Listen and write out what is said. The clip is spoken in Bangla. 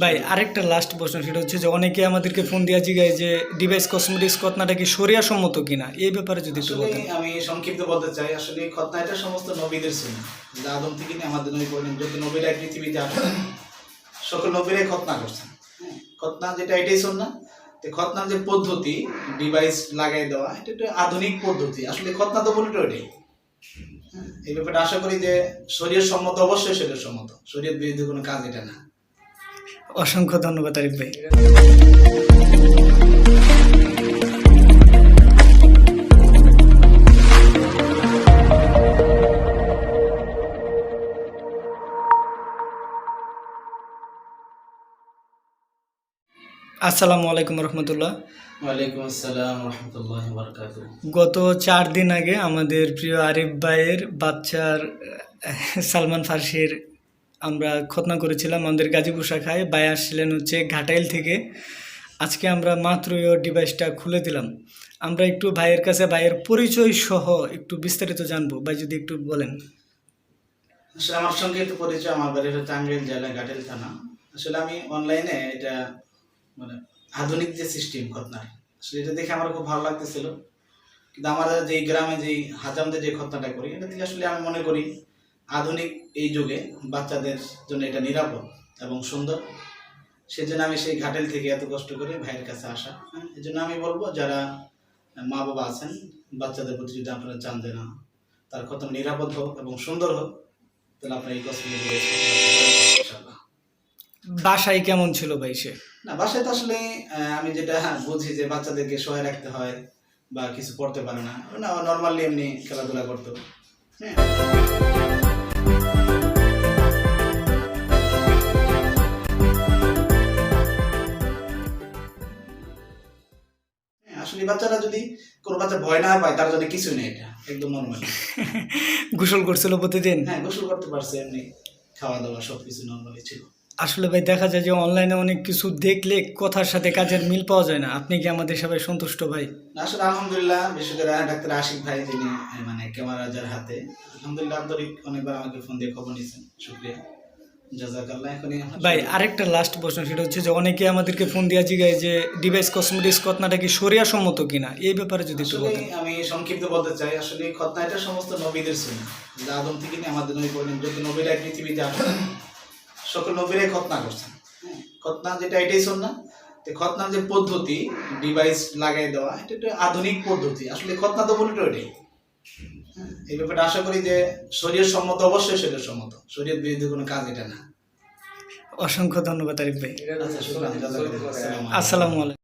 ভাই আরেকটা লাস্ট প্রশ্ন সেটা হচ্ছে যে অনেকে আমাদেরকে ফোন দিয়া জিগায় যে ডিভাইস কসমেটিক্স কতনাটা কি সরিয়া সম্মত কিনা? এই ব্যাপারে যদি একটু বলতেন। আমি সংক্ষিপ্ত বলতে চাই আসলে খতনা এটা সমস্ত নবীদের যা আদম থেকে নিয়ে আমাদের নবী পর্যন্ত যত নবীরা পৃথিবীতে আসেন সকল নবীরাই খতনা করছেন। হ্যাঁ, খতনা যেটা এটাই না তো খতনার যে পদ্ধতি ডিভাইস লাগাই দেওয়া এটা একটা আধুনিক পদ্ধতি। আসলে খতনা তো বলে এটাই। হ্যাঁ, এই ব্যাপারটা আশা করি যে শরীর সম্মত অবশ্যই শরীর সম্মত শরীর বিরুদ্ধে কোনো কাজ এটা না। অসংখ্য ধন্যবাদ আরিফ ভাই। আসসালামু আলাইকুম রহমতুল্লাহ। ওয়ালাইকুম আসসালাম রহমতুল্লাহ বরকাত গত চার দিন আগে আমাদের প্রিয় আরিফ ভাইয়ের বাচ্চার সালমান ফার্সির আমরা খতনা করেছিলাম আমাদের গাজীপুর শাখায় ভাই আসছিলেন হচ্ছে ঘাটাইল থেকে। আজকে আমরা মাত্রই ওর ডিভাইসটা খুলে দিলাম। আমরা একটু ভাইয়ের কাছে, ভাইয়ের পরিচয় সহ একটু বিস্তারিত জানব। ভাই, যদি একটু বলেন। আসলে আমার সঙ্গে একটু পরিচয়, আমার বাড়ি হচ্ছে জেলা ঘাটেল থানা। আসলে আমি অনলাইনে এটা মানে আধুনিক যে সিস্টেম খতনার আসলে এটা দেখে আমার খুব ভালো লাগতেছিল। কিন্তু আমাদের যে গ্রামে যে হাজামদের যে খতনাটা করি, এটা থেকে আসলে আমি মনে করি আধুনিক এই যুগে বাচ্চাদের জন্য এটা নিরাপদ এবং সুন্দর। সেজন্য আমি সেই ঘাটেল থেকে এত কষ্ট করে ভাইয়ের কাছে আসা। হ্যাঁ, এই জন্য আমি বলব যারা মা বাবা আছেন বাচ্চাদের প্রতি যদি আপনারা চান যে না তার কত নিরাপদ হোক এবং সুন্দর হোক তাহলে আপনার এই কষ্টগুলো বাসায় কেমন ছিল ভাই সে? না বাসায় তো আসলে আমি যেটা বুঝি যে বাচ্চাদেরকে সহায় রাখতে হয় বা কিছু পড়তে পারে না। না নর্মালি এমনি খেলাধুলা করতো। হ্যাঁ। আসলে বাচ্চারা যদি কোনো বাচ্চা ভয় না পায় তার জন্য কিছু নেই এটা। একদম নর্মাল গোসল করছিল প্রতিদিন? হ্যাঁ গোসল করতে পারছে এমনি খাওয়া দাওয়া সব কিছু নর্মালি ছিল। আসলে ভাই দেখা যায় যে অনলাইনে অনেক কিছু দেখলে কথার সাথে কাজের মিল পাওয়া যায় না। আপনি কি আমাদের সবাই সন্তুষ্ট ভাই? আসলে আলহামদুলিল্লাহ বিশেষ করে ডাক্তার আশিক ভাই যিনি মানে ক্যামেরা যার হাতে আলহামদুলিল্লাহ আন্তরিক অনেকবার আমাকে ফোন দিয়ে খবর নিয়েছেন শুক্রিয়া। ভাই আরেকটা লাস্ট প্রশ্ন সেটা হচ্ছে যে অনেকে আমাদেরকে ফোন দিয়া জিগায় যে ডিভাইস কসমেটিক্স কতনাটা কি সরিয়া সম্মত কিনা? এই ব্যাপারে যদি একটু আমি সংক্ষিপ্ত বলতে চাই আসলে খতনা এটা সমস্ত নবীদের যা আদম থেকে নিয়ে আমাদের নবী পর্যন্ত যত নবীরা পৃথিবীতে আসেন সকল নবীরাই খতনা করছেন। হ্যাঁ, খতনা যেটা এটাই সুন্নাহ। তো খতনার যে পদ্ধতি ডিভাইস লাগাই দেওয়া এটা একটা আধুনিক পদ্ধতি। আসলে খতনা তো বলে এটাই। হ্যাঁ, এই ব্যাপারটা আশা করি যে শরীর সম্মত অবশ্যই শরীর সম্মত। শরীর বিরুদ্ধে কোনো কাজ এটা না। অসংখ্য ধন্যবাদ আরিফ ভাই। আসসালামু আলাইকুম।